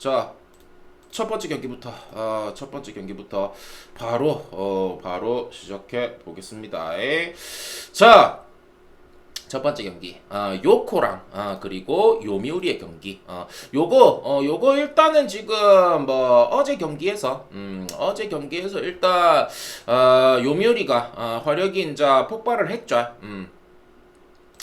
자, 첫 번째 경기부터 아, 첫 번째 경기부터 바로 어, 바로 시작해 보겠습니다. 에. 자, 첫 번째 경기 아, 요코랑 아, 그리고 요미우리의 경기 어, 요거 어, 요거 일단은 지금 뭐 어제 경기에서 음, 어제 경기에서 일단 어, 요미우리가 어, 화력이 이제 폭발을 했죠. 음.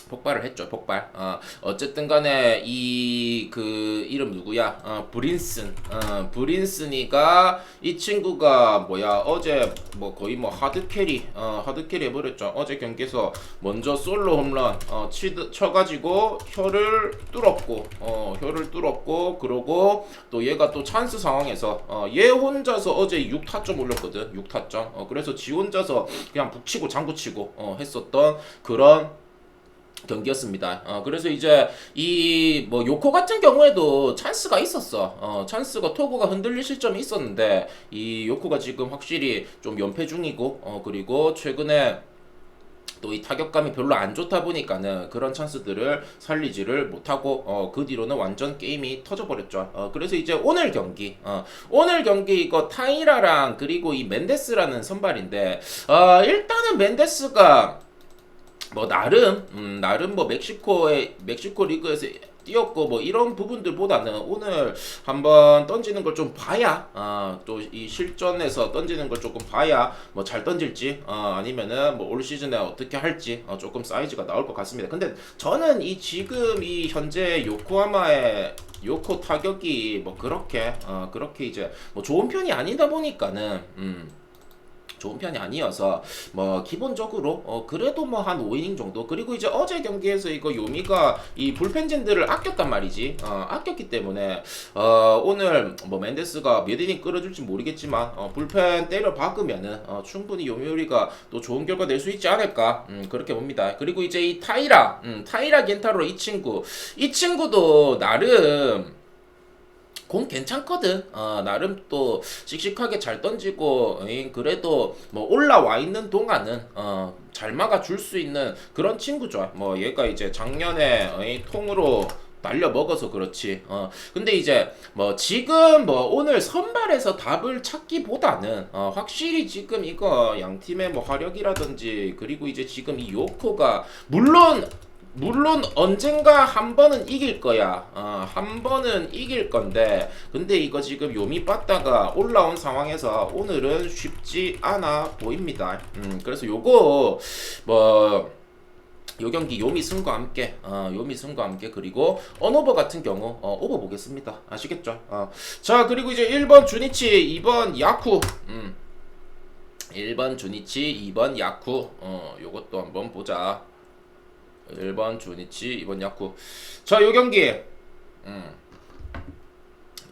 폭발을 했죠 폭발. 어, 어쨌든 간에 이 그 이름 누구야? 어, 브린슨. 어, 브린슨이가 이 친구가 뭐야? 어제 뭐 거의 뭐 하드 캐리 어, 하드 캐리 해 버렸죠. 어제 경기에서 먼저 솔로 홈런 어, 치, 쳐가지고 혀를 뚫었고 어, 혀를 뚫었고 그러고 또 얘가 또 찬스 상황에서 어, 얘 혼자서 어제 6타점 올렸거든 6타점. 어, 그래서 지 혼자서 그냥 북치고 장구치고 어, 했었던 그런 경기였습니다. 어, 그래서 이제 이 뭐 요코 같은 경우에도 찬스가 있었어. 어, 찬스가 토고가 흔들릴 시점이 있었는데 이 요코가 지금 확실히 좀 연패 중이고 어, 그리고 최근에 또이 타격감이 별로 안 좋다 보니까는 그런 찬스들을 살리지를 못하고 어, 그 뒤로는 완전 게임이 터져버렸죠. 어, 그래서 이제 오늘 경기 어, 오늘 경기 이거 타이라랑 그리고 이 멘데스라는 선발인데 어, 일단은 멘데스가 뭐 나름 음, 나름 뭐 멕시코의 멕시코 리그에서 뛰었고 뭐 이런 부분들보다는 오늘 한번 던지는 걸 좀 봐야 어, 또 이 실전에서 던지는 걸 조금 봐야 뭐 잘 던질지 어, 아니면은 뭐 올 시즌에 어떻게 할지 어, 조금 사이즈가 나올 것 같습니다. 근데 저는 이 지금 이 현재 요코하마의 요코 타격이 뭐 그렇게 어, 그렇게 이제 뭐 좋은 편이 아니다 보니까는 음. 좋은 편이 아니어서 뭐 기본적으로 어 그래도 뭐 한 5이닝 정도. 그리고 이제 어제 경기에서 이거 요미가 이 불펜진들을 아꼈단 말이지. 어 아꼈기 때문에 어 오늘 뭐 멘데스가 몇 이닝 끌어줄지 모르겠지만 어 불펜 때려 박으면은 어 충분히 요미우리가 또 좋은 결과 낼 수 있지 않을까. 음 그렇게 봅니다. 그리고 이제 이 타이라 음 타이라 겐타로 이 친구. 이 친구도 나름 공 괜찮거든. 어, 나름 또 씩씩하게 잘 던지고, 에이, 그래도 뭐 올라와 있는 동안은 어, 잘 막아줄 수 있는 그런 친구죠. 뭐 얘가 이제 작년에 에이, 통으로 날려 먹어서 그렇지. 어 근데 이제 뭐 지금 뭐 오늘 선발에서 답을 찾기보다는 어 확실히 지금 이거 양 팀의 뭐 화력이라든지 그리고 이제 지금 이 요코가 물론 물론 언젠가 한 번은 이길 거야. 어, 한 번은 이길 건데, 근데 이거 지금 요미 빠따가 올라온 상황에서 오늘은 쉽지 않아 보입니다. 음, 그래서 요거 뭐. 요 경기 요미 승과 함께 어, 요미 승과 함께 그리고 언오버 같은 경우 어, 오버 보겠습니다 아시겠죠 어. 자 그리고 이제 1번 주니치 2번 야쿠 음. 1번 주니치 2번 야쿠 어, 요것도 한번 보자 1번 주니치 2번 야쿠 자 요 경기 음.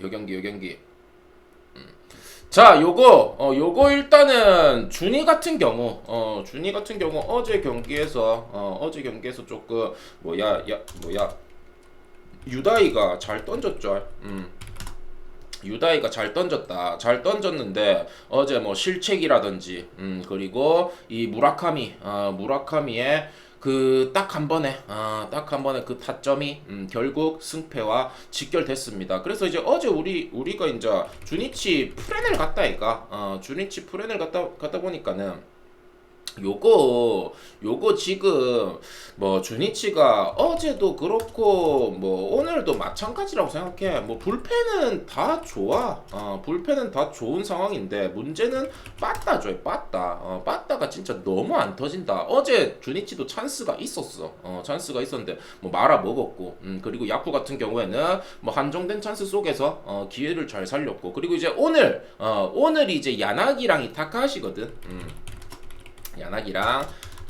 요 경기 요 경기 음. 자 요거 어 요거 일단은 준이 같은 경우 어 준이 같은 경우 어제 경기에서 어 어제 경기에서 조금 뭐야 야 뭐야 유다이가 잘 던졌죠 음 유다이가 잘 던졌다. 잘 던졌는데 어제 뭐 실책이라든지 음 그리고 이 무라카미 어 무라카미의 그 딱 한 번에 아 딱 한 번에 그 타점이 음, 결국 승패와 직결됐습니다. 그래서 이제 어제 우리 우리가 이제 주니치 프렌을 갔다니까 어 주니치 프렌을 갔다 갔다 보니까는 요거 요거 지금 뭐 주니치가 어제도 그렇고 뭐 오늘도 마찬가지라고 생각해. 뭐 불펜은 다 좋아. 어 불펜은 다 좋은 상황인데 문제는 빠따죠 빠따. 어 빠따가 진짜 너무 안 터진다. 어제 주니치도 찬스가 있었어. 어 찬스가 있었는데 뭐 말아 먹었고. 음 그리고 야쿠 같은 경우에는 뭐 한정된 찬스 속에서 어 기회를 잘 살렸고. 그리고 이제 오늘 어 오늘 이제 야나기랑 이 타카하시거든. 음 야나기랑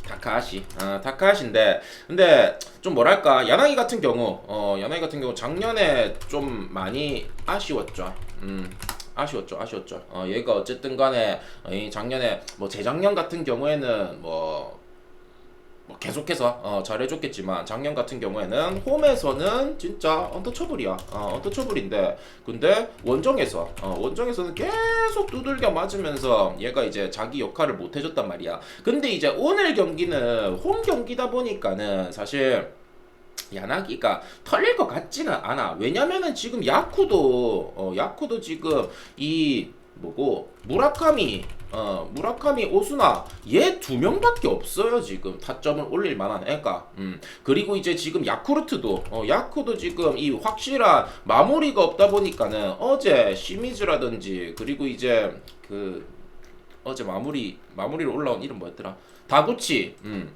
다카하시, 아, 다카하시인데, 근데 좀 뭐랄까, 야나기 같은 경우, 어, 야나기 같은 경우 작년에 좀 많이 아쉬웠죠. 음, 아쉬웠죠, 아쉬웠죠. 어, 얘가 어쨌든 간에, 어, 이 작년에, 뭐 재작년 같은 경우에는 뭐, 뭐 계속해서 어, 잘해줬겠지만 작년 같은 경우에는 홈에서는 진짜 언터처블이야 어, 언터처블인데 근데 원정에서 어, 원정에서는 계속 두들겨 맞으면서 얘가 이제 자기 역할을 못 해줬단 말이야 근데 이제 오늘 경기는 홈 경기다 보니까는 사실 야나기가 털릴 것 같지는 않아. 왜냐면은 지금 야쿠도 어 야쿠도 지금 이 뭐고 무라카미 어 무라카미 오수나 얘 두 명밖에 없어요 지금. 타점을 올릴 만한 애가. 음. 그리고 이제 지금 야쿠르트도 어 야쿠도 지금 이 확실한 마무리가 없다 보니까는 어제 시미즈라든지 그리고 이제 그 어제 마무리 마무리로 올라온 이름 뭐였더라? 다구치. 음.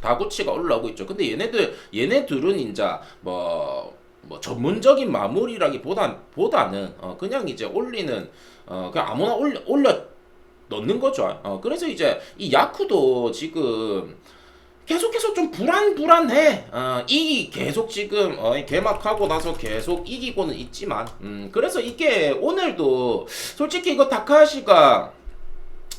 다구치가 올라오고 있죠. 근데 얘네들 얘네들은 인자 뭐. 뭐 전문적인 마무리라기보단 보다는 어 그냥 이제 올리는 어 그냥 아무나 올려 올려 넣는 거죠. 어 그래서 이제 이 야쿠도 지금 계속해서 좀 불안불안해. 어, 이 계속 지금 어, 개막하고 나서 계속 이기고는 있지만, 음, 그래서 이게 오늘도 솔직히 이거 다카시가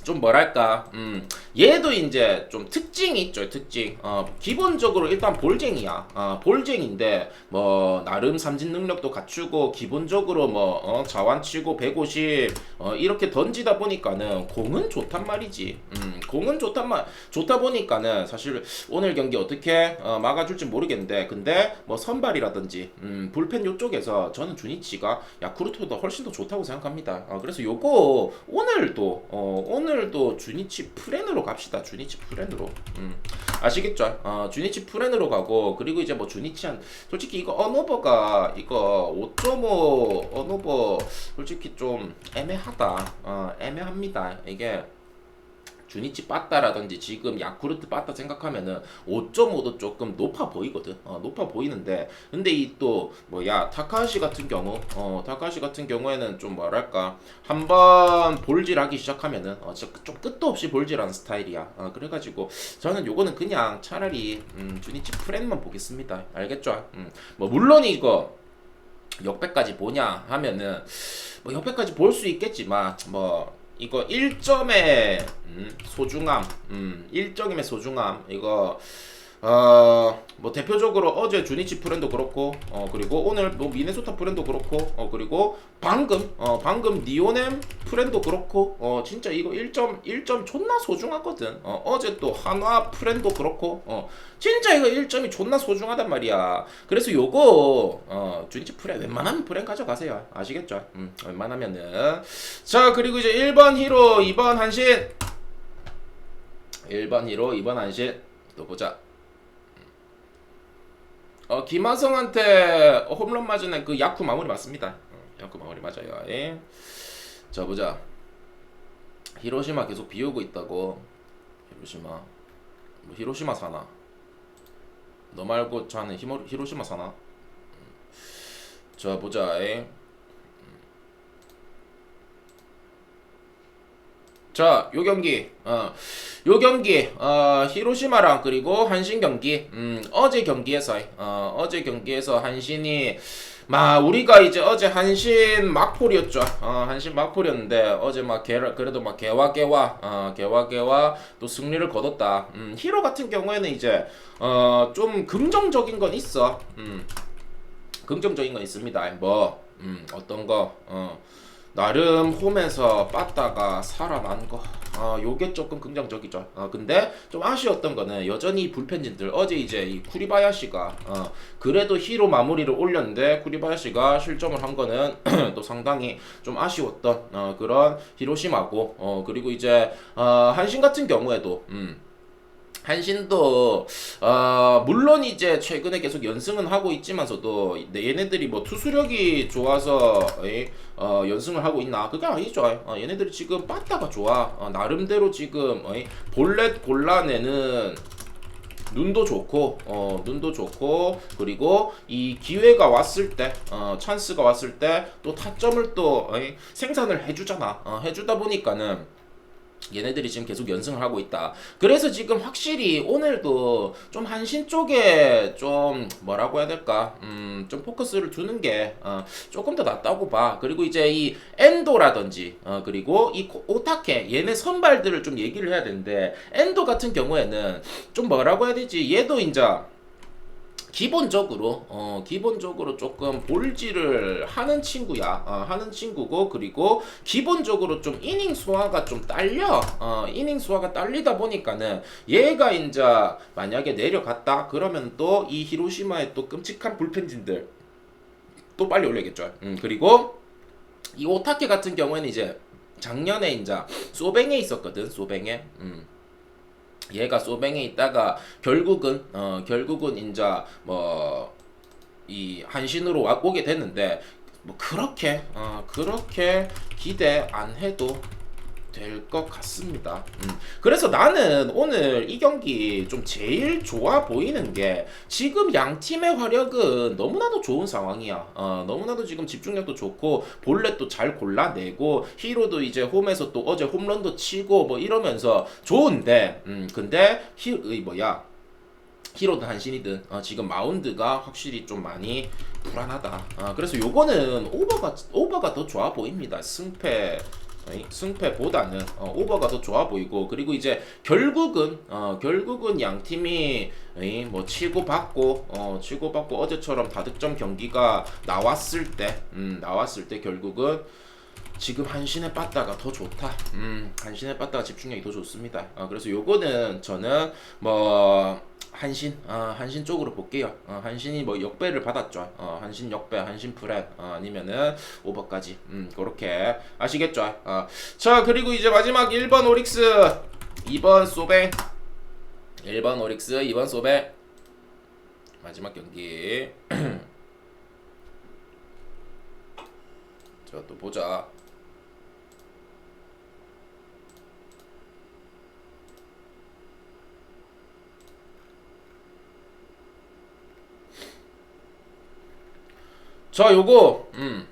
좀 뭐랄까, 음, 얘도 이제 좀 특징이 있죠, 특징. 어, 기본적으로 일단 볼쟁이야. 어, 볼쟁인데, 뭐, 나름 삼진 능력도 갖추고, 기본적으로 뭐, 어, 자완치고 150, 어, 이렇게 던지다 보니까는 공은 좋단 말이지. 음, 공은 좋단 말, 좋다 보니까는 사실 오늘 경기 어떻게 어, 막아줄지 모르겠는데, 근데 뭐 선발이라든지, 음, 불펜 요쪽에서 저는 주니치가 야쿠르트보다 훨씬 더 좋다고 생각합니다. 어, 그래서 요거 오늘도, 어, 오늘도 주니치 프렌으로 갑시다. 주니치 프렌으로. 음. 아시겠죠? 어, 주니치 프렌으로 가고 그리고 이제 뭐 주니치한 솔직히 이거 언오버가 이거 5.5 언오버 솔직히 좀 애매하다. 어, 애매합니다. 이게 주니치 빠따라든지 지금 야쿠르트 빠따 생각하면은 5.5도 조금 높아 보이거든. 어, 높아 보이는데 근데 이 또 뭐야 타카시 같은 경우 어 타카시 같은 경우에는 좀 뭐랄까 한번 볼질하기 시작하면은 어, 진짜 좀 끝도 없이 볼질하는 스타일이야. 어, 그래가지고 저는 요거는 그냥 차라리 음, 주니치 프렌만 보겠습니다. 알겠죠? 음, 뭐 물론 이거 역배까지 보냐 하면은 뭐 역배까지 볼 수 있겠지만 뭐 이거 1점의 음, 소중함, 음, 1점의 소중함 이거 어, 뭐 대표적으로 어제 주니치 프렌도 그렇고 어 그리고 오늘 뭐 미네소타 프렌도 그렇고 어 그리고 방금 어 방금 니오넴 프렌도 그렇고 어 진짜 이거 1점 1점 존나 소중하거든. 어 어제 또 한화 프렌도 그렇고 어 진짜 이거 1점이 존나 소중하단 말이야. 그래서 요거 어 주니치 프렌 웬만하면 프렌 가져가세요. 아시겠죠? 음 웬만하면은 자 그리고 이제 1번 히로 2번 한신 1번 히로 2번 한신 또 보자. 어 김하성한테 홈런 맞은 그 야쿠 마무리 맞습니다. 어, 야쿠 마무리 맞아요. 예. 자 보자. 히로시마 계속 비우고 있다고. 히로시마. 뭐 히로시마 사나? 너 말고 저는 히모, 히로시마 사나? 음. 자 보자. 예. 자, 요 경기, 어, 요 경기, 어, 히로시마랑 그리고 한신 경기, 음, 어제 경기에서, 어, 어제 경기에서 한신이, 마, 우리가 이제 어제 한신 막폴이었죠. 어, 한신 막폴이었는데, 어제 막, 개, 그래도 막, 개와 개와, 어, 개와 개와 또 승리를 거뒀다. 음, 히로 같은 경우에는 이제, 어, 좀 긍정적인 건 있어. 음, 긍정적인 건 있습니다. 뭐, 음, 어떤 거, 어, 나름 홈에서 빠따가 살아난 거. 아, 요게 조금 긍정적이죠. 아, 근데 좀 아쉬웠던 거는 여전히 불펜진들 어제 이제 이 쿠리바야시가 어, 그래도 히로 마무리를 올렸는데 쿠리바야시가 실점을 한 거는 또 상당히 좀 아쉬웠던 어, 그런 히로시마고 어, 그리고 이제 어, 한신 같은 경우에도 음, 한신도 어 물론 이제 최근에 계속 연승은 하고 있지만서도 얘네들이 뭐 투수력이 좋아서 에, 어 연승을 하고 있나 그게 아니죠. 어, 얘네들이 지금 빠따가 좋아. 어, 나름대로 지금 어, 볼렛 골라내는 눈도 좋고 어 눈도 좋고 그리고 이 기회가 왔을 때어 찬스가 왔을 때 또 타점을 또 어이, 생산을 해주잖아 어, 해주다 보니까는 얘네들이 지금 계속 연승을 하고 있다. 그래서 지금 확실히 오늘도 좀 한신 쪽에 좀 뭐라고 해야 될까? 음, 좀 포커스를 두는 게 어, 조금 더 낫다고 봐. 그리고 이제 이 엔도라든지 어, 그리고 이 오타케 얘네 선발들을 좀 얘기를 해야 되는데 엔도 같은 경우에는 좀 뭐라고 해야 되지? 얘도 이제 기본적으로 어 기본적으로 조금 볼질을 하는 친구야. 어, 하는 친구고 그리고 기본적으로 좀 이닝 소화가 좀 딸려. 어 이닝 소화가 딸리다 보니까는 얘가 이제 만약에 내려갔다 그러면 또 이 히로시마의 또 끔찍한 불펜진들 또 빨리 올려야겠죠. 음 그리고 이 오타케 같은 경우에는 이제 작년에 이제 소뱅에 있었거든 소뱅에. 음 얘가 소뱅에 있다가 결국은 어 결국은 이제 뭐이 한신으로 와, 오게 됐는데 뭐 그렇게 어 그렇게 기대 안 해도 될 것 같습니다. 음. 그래서 나는 오늘 이 경기 좀 제일 좋아 보이는 게 지금 양 팀의 화력은 너무나도 좋은 상황이야. 어, 너무나도 지금 집중력도 좋고 볼넷도 잘 골라내고 히로도 이제 홈에서 또 어제 홈런도 치고 뭐 이러면서 좋은데, 음, 근데 히, 의 뭐야? 히로든 한신이든 어, 지금 마운드가 확실히 좀 많이 불안하다. 어, 그래서 요거는 오버가 오버가 더 좋아 보입니다. 승패 승패보다는 어, 오버가 더 좋아 보이고 그리고 이제 결국은 어, 결국은 양 팀이 어이, 뭐 치고 받고 어, 치고 받고 어제처럼 다득점 경기가 나왔을 때 음, 나왔을 때 결국은 지금 한신의 빠따가 더 좋다. 음, 한신의 빠따가 집중력이 더 좋습니다. 어, 그래서 요거는 저는 뭐 한신, 어, 한신 쪽으로 볼게요. 어, 한신이 뭐 역배를 받았죠. 어, 한신 역배, 한신 프렛, 어, 아니면은 오버까지. 음, 그렇게 아시겠죠? 어. 자, 그리고 이제 마지막 1번 오릭스, 2번 소뱅, 1번 오릭스, 2번 소뱅. 마지막 경기. 자, 또 보자. 자, 요거, 음,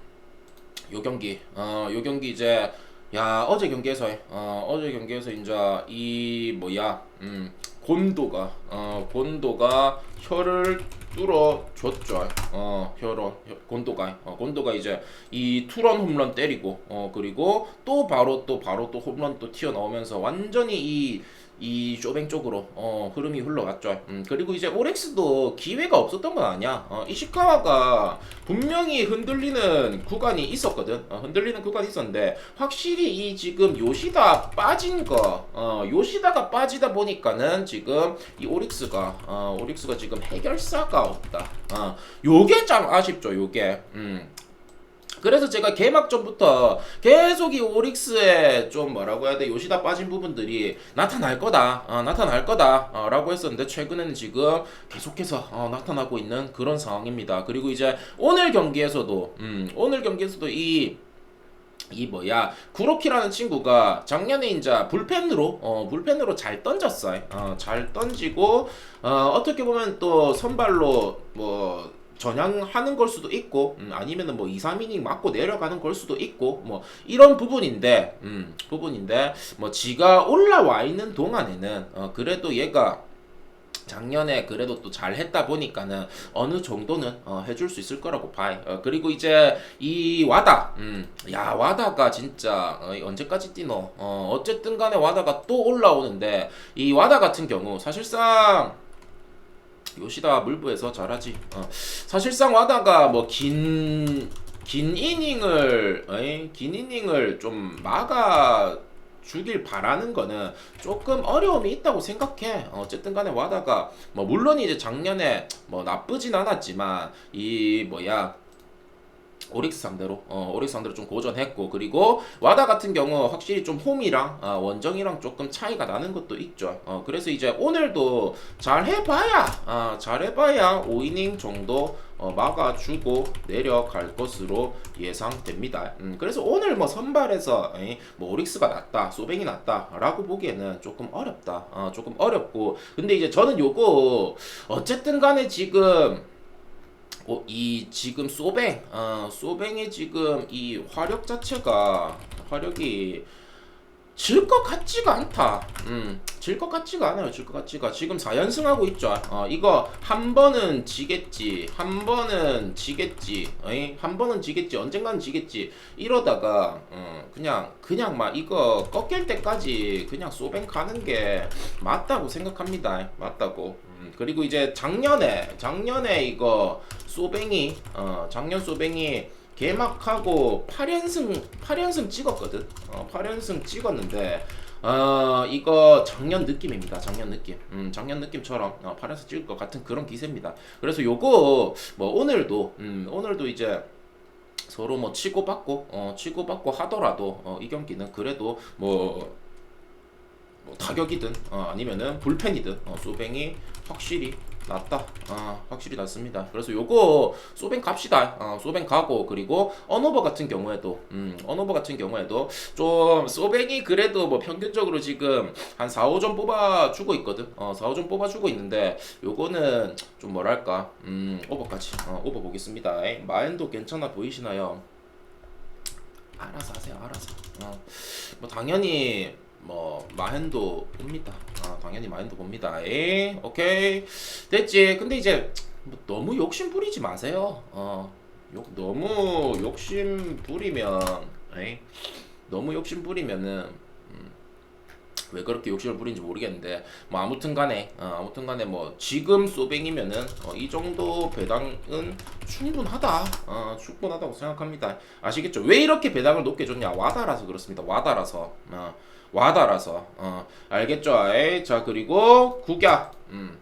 요 경기, 어, 요 경기 이제, 야, 어제 경기에서, 어, 어제 경기에서 이제 이 뭐야, 음, 곤도가, 어, 곤도가 혀를 뚫어 줬죠. 어, 혀로, 혀- 곤도가, 어, 곤도가 이제 이 투런 홈런 때리고, 어, 그리고 또 바로 또 바로 또 홈런 또 튀어나오면서 완전히 이 이 쇼뱅 쪽으로 어, 흐름이 흘러갔죠. 음, 그리고 이제 오렉스도 기회가 없었던 건 아니야. 어, 이시카와가 분명히 흔들리는 구간이 있었거든. 어, 흔들리는 구간이 있었는데 확실히 이 지금 요시다 빠진 거, 어, 요시다가 빠지다 보니까는 지금 이 오릭스가 어, 오릭스가 지금 해결사가 없다. 어, 요게 참 아쉽죠. 요게. 음. 그래서 제가 개막 전부터 계속 이 오릭스에 좀 뭐라고 해야 돼 요시다 빠진 부분들이 나타날 거다 어, 나타날 거다 어, 라고 했었는데 최근에는 지금 계속해서 어, 나타나고 있는 그런 상황입니다 그리고 이제 오늘 경기에서도 음, 오늘 경기에서도 이이 뭐야 구로키라는 친구가 작년에 이제 불펜으로 어 불펜으로 잘 던졌어요. 어잘 던지고 어 어떻게 보면 또 선발로 뭐 전향하는 걸 수도 있고 음, 아니면은 뭐 2, 3이닝 맞고 내려가는 걸 수도 있고 뭐 이런 부분인데 음 부분인데 뭐 지가 올라와 있는 동안에는 어 그래도 얘가 작년에 그래도 또 잘 했다 보니까는 어느 정도는 어, 해줄 수 있을 거라고 봐요. 어, 그리고 이제 이 와다, 음, 야 와다가 진짜 어, 언제까지 뛰노? 어, 어쨌든 간에 와다가 또 올라오는데 이 와다 같은 경우 사실상 요시다 물부에서 잘하지. 어, 사실상 와다가 뭐 긴 긴 이닝을 어이? 긴 이닝을 좀 막아 주길 바라는 거는 조금 어려움이 있다고 생각해. 어, 어쨌든 간에 와다가 뭐 물론 이제 작년에 뭐 나쁘진 않았지만 이 뭐야 오릭스 상대로 어, 오릭스 상대로 좀 고전했고 그리고 와다 같은 경우 확실히 좀 홈이랑 어, 원정이랑 조금 차이가 나는 것도 있죠. 어, 그래서 이제 오늘도 잘 해봐야 어, 잘 해봐야 5이닝 정도 어, 막아주고 내려갈 것으로 예상됩니다. 음, 그래서 오늘 뭐 선발에서 에이, 뭐 오릭스가 낫다, 소뱅이 낫다라고 보기에는 조금 어렵다. 어, 조금 어렵고 근데 이제 저는 요거 어쨌든 간에 지금 어, 이 지금 소뱅, 어, 소뱅의 지금 이 화력 자체가 화력이 질 것 같지가 않다. 음, 질 것 같지가 않아요. 질 것 같지가. 지금 4연승하고 있죠. 어, 이거 한 번은 지겠지. 한 번은 지겠지. 어이? 한 번은 지겠지. 언젠가는 지겠지. 이러다가 어, 그냥 그냥 막 이거 꺾일 때까지 그냥 소뱅 가는 게 맞다고 생각합니다. 맞다고. 음. 음, 그리고 이제 작년에 작년에 이거 소뱅이 어 작년 소뱅이 개막하고 8연승 8연승 찍었거든. 어 8연승 찍었는데 어 이거 작년 느낌입니다. 작년 느낌. 음 작년 느낌처럼 어, 8연승 찍을 것 같은 그런 기세입니다. 그래서 요거 뭐 오늘도 음 오늘도 이제 서로 뭐 치고받고 어 치고받고 하더라도 어, 이 경기는 그래도 뭐, 뭐 타격이든 어, 아니면은 불펜이든 어, 소뱅이 확실히 낫다. 아 확실히 낫습니다. 그래서 요거 소뱅 갑시다. 어, 소뱅 가고 그리고 언오버 같은 경우에도 음 언오버 같은 경우에도 좀 소뱅이 그래도 뭐 평균적으로 지금 한 4, 5점 뽑아 주고 있거든. 어 4, 5점 뽑아 주고 있는데 요거는 좀 뭐랄까 음 오버까지 어, 오버 보겠습니다. 마인도 괜찮아 보이시나요? 알아서 하세요. 알아서. 어, 뭐 당연히 뭐 마헨도 봅니다. 아 당연히 마헨도 봅니다. 에 오케이 됐지. 근데 이제 뭐 너무 욕심 부리지 마세요. 어, 욕 너무 욕심 부리면 에이 너무 욕심 부리면은 음, 왜 그렇게 욕심을 부리는지 모르겠는데 뭐 아무튼간에 어, 아무튼간에 뭐 지금 소뱅이면은 어, 이 정도 배당은 충분하다 어, 충분하다고 생각합니다 아시겠죠 왜 이렇게 배당을 높게 줬냐 와다라서 그렇습니다 와다라서 어, 와다라서. 어, 알겠죠 에이, 자 그리고 국약 음.